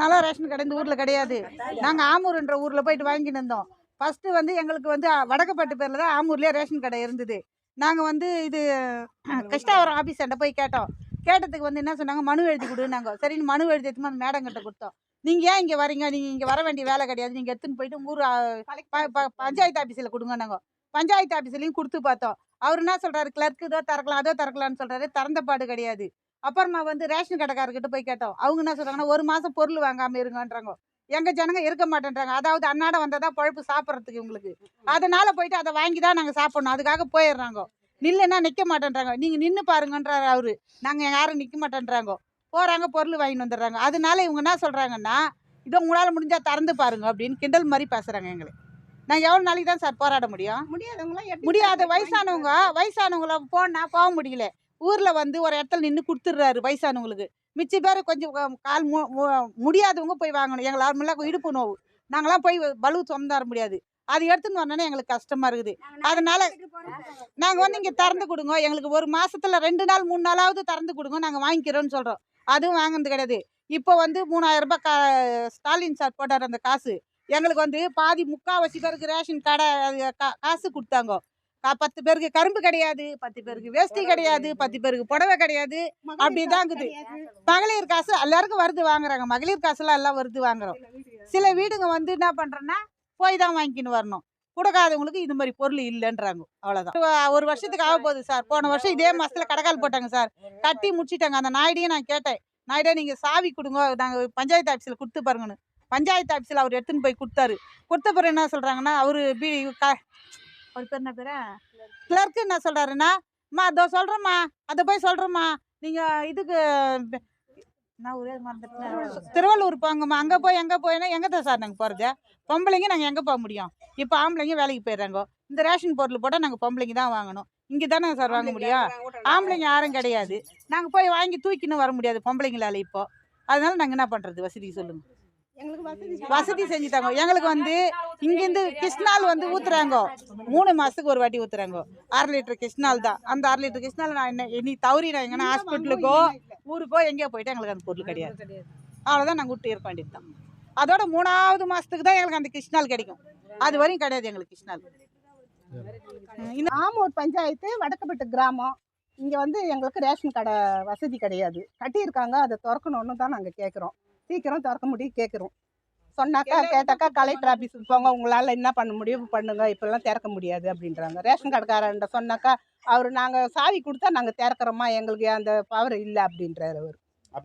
நல்லா ரேஷன் கடை இந்த ஊரில் கிடையாது. நாங்கள் ஆமூர்ன்ற ஊரில் போயிட்டு வாங்கிட்டு இருந்தோம். ஃபஸ்ட்டு வந்து எங்களுக்கு வந்து வடக்கப்பட்டு பேரில் தான் ஆமூர்லேயே ரேஷன் கடை இருந்தது. நாங்கள் வந்து இது கிருஷ்ணாவரம் ஆஃபீஸர்கிட்ட போய் கேட்டோம். கேட்டதுக்கு வந்து என்ன சொன்னாங்க? மனு எழுதி கொடுன்னாங்க சரின்னு மனு எழுதி எடுத்துன்னு அந்த மேடங்கிட்ட கொடுத்தோம். நீங்கள் ஏன் இங்கே வரீங்க? நீங்கள் இங்கே வர வேண்டிய வேலை கிடையாது. நீங்கள் எடுத்துன்னு போயிட்டு ஊர் ப- பஞ்சாயத்து ஆஃபீஸில் கொடுங்க நாங்கள் பஞ்சாயத்து ஆஃபீஸ்லையும் கொடுத்து பார்த்தோம். அவர் என்ன சொல்கிறாரு கிளர்க்கு இதோ திறக்கலாம் அதோ திறக்கலாம்னு சொல்கிறாரு திறந்த பாடு கிடையாது. அப்புறமா வந்து ரேஷன் கடைக்காரர்கிட்ட போய் கேட்டோம். அவங்க என்ன சொல்றாங்கன்னா ஒரு மாசம் பொருள் வாங்காம இருங்கன்றாங்க. எங்க ஜனங்க இருக்க மாட்டேன்றாங்க. அதாவது அன்னாடம் வந்ததா பழப்பு சாப்பிட்றதுக்கு உங்களுக்கு அதனால போயிட்டு அதை வாங்கி தான் நாங்க சாப்பிடணும். அதுக்காக போயிடுறாங்க. நில்லுன்னா நிக்க மாட்டேன்றாங்க. நீங்க நின்னு பாருங்கன்றாரு அவரு. நாங்க யாரும் நிக்க மாட்டேன்றாங்க. போறாங்க பொருள் வாங்கிட்டு வந்துடுறாங்க. அதனால இவங்க என்ன சொல்றாங்கன்னா இதோ உங்களால முடிஞ்சா திறந்து பாருங்க அப்படின்னு கிண்டல் மாதிரி பேசுறாங்க எங்களை. நாங்க எவ்வளவு நாளைக்கு தான் சார் போராட முடியும்? முடியாதவங்களாம் முடியாத வயசானவங்க வயசானவங்கள போனா போக முடியல. ஊர்ல வந்து ஒரு இடத்துல நின்று கொடுத்துட்றாரு வயசானவங்களுக்கு. மிச்ச பேர் கொஞ்சம் கால் மு- முடியாதவங்க போய் வாங்கணும். எங்களை நார்மலாக இடுப்பு நோவு. நாங்களாம் போய் பலு சுமந்து வர முடியாது. அது எடுத்துன்னு வரணும்னா எங்களுக்கு கஷ்டமா இருக்குது. அதனால நாங்கள் வந்து இங்கே திறந்து கொடுங்க. எங்களுக்கு ஒரு மாசத்துல ரெண்டு நாள் மூணு நாளாவது திறந்து கொடுங்க. நாங்கள் வாங்கிக்கிறோம்னு சொல்கிறோம் அதுவும் வாங்கினது கிடையாது. இப்போ வந்து மூணாயிரம் ரூபாய் கா ஸ்டாலின் சார் போட்டார் அந்த காசு. எங்களுக்கு வந்து பாதி முக்காவாசி பேருக்கு ரேஷன் கடை அது கா- காசு கொடுத்தாங்க. பத்து பேருக்கு கரும்பு கிடையாது பத்து பேருக்கு வேஷ்டி கிடையாது பத்து பேருக்கு புடவை கிடையாது. அப்படிதான் இருக்குது. மகளிர் காசு எல்லாருக்கும் வருது வாங்குறாங்க. மகளிர் காசுலாம் எல்லாம் வருது வாங்குறோம். சில வீடுங்க வந்து என்ன பண்றோன்னா போய் தான் வாங்கிக்கின்னு வரணும். கொடுக்காதவங்களுக்கு இது மாதிரி பொருள் இல்லைன்றாங்க. அவ்வளோதான் ஒரு வருஷத்துக்கு ஆக போகுது சார். போன வருஷம் இதே மாசத்துல கடைக்கால் போட்டாங்க சார். கட்டி முடிச்சிட்டாங்க. அந்த நாயுடையும் நான் கேட்டேன். நாயுடே நீங்க சாவி கொடுங்க நாங்க பஞ்சாயத்து ஆஃபீஸில் கொடுத்து பாருங்கன்னு. பஞ்சாயத்து ஆஃபீஸில் அவர் எடுத்துன்னு போய் கொடுத்தாரு. கொடுத்த பிறகு என்ன சொல்றாங்கன்னா அவரு பி க- அவர் பேர் என்ன பேரா? கிளர்க்கு என்ன சொல்றாருன்னா அம்மா அதோ சொல்றேம்மா அதை போய் சொல்றேம்மா. நீங்க இதுக்கு நான் ஒரே மறந்துட்டேன். திருவள்ளூர் போங்கம்மா. அங்கே போய் எங்கே போயினா எங்கே தான் சார் நாங்கள் போகிறது பொம்பளைங்க நாங்கள் எங்கே போக முடியும்? இப்போ ஆம்பளைங்க வேலைக்கு போயிடுறாங்க. இந்த ரேஷன் பொருள் போட்டால் நாங்கள் பொம்பளைங்க தான் வாங்கணும். இங்கே தானே சார் வாங்க முடியும்? ஆம்பளைங்க யாரும் கிடையாது. நாங்கள் போய் வாங்கி தூக்கின்னு வர முடியாது பொம்பளைங்களால இப்போ. அதனால நாங்கள் என்ன பண்ணுறது வசதி சொல்லுங்கள் வசதி வசதி செஞ்சுட்டாங்க. எங்களுக்கு வந்து இங்கேருந்து கிருஷ்ணால் வந்து ஊத்துறாங்க. மூணு மாசத்துக்கு ஒரு வாட்டி ஊத்துறாங்க. அரை லிட்டர் கிருஷ்ணால் தான். அந்த அரை லிட்டர் கிருஷ்ணால் நான் என்ன இனி தவறி நான் எங்கன்னா ஹாஸ்பிட்டலுக்கோ ஊருக்கோ எங்கேயோ போயிட்டு எங்களுக்கு அந்த பொருள் கிடையாது. அவ்வளோதான் நாங்கள் விட்டு இருக்க வேண்டியது தான். அதோட மூணாவது மாசத்துக்கு தான் எங்களுக்கு அந்த கிருஷ்ணால் கிடைக்கும். அது வரையும் கிடையாது எங்களுக்கு கிருஷ்ணால். ஆமூர் பஞ்சாயத்து வடக்கப்பட்டு கிராமம். இங்க வந்து எங்களுக்கு ரேஷன் கடை வசதி கிடையாது. கட்டியிருக்காங்க அதை திறக்கணும்னு தான் நாங்க கேட்குறோம் சீக்கிரம் திறக்க முடியும் கேட்குறோம் சொன்னாக்கா கேட்டாக்கா கலெக்டர் ஆஃபீஸுக்கு போங்க. உங்களால் என்ன பண்ண முடியும்? பண்ணுங்க. இப்பெல்லாம் திறக்க முடியாது அப்படின்றாங்க. ரேஷன் கடைக்காரன்ட்ட சொன்னாக்கா அவர் நாங்கள் சாவி கொடுத்தா நாங்கள் திறக்கிறோமா? எங்களுக்கு அந்த பவர் இல்லை அப்படின்றாரு அவர்.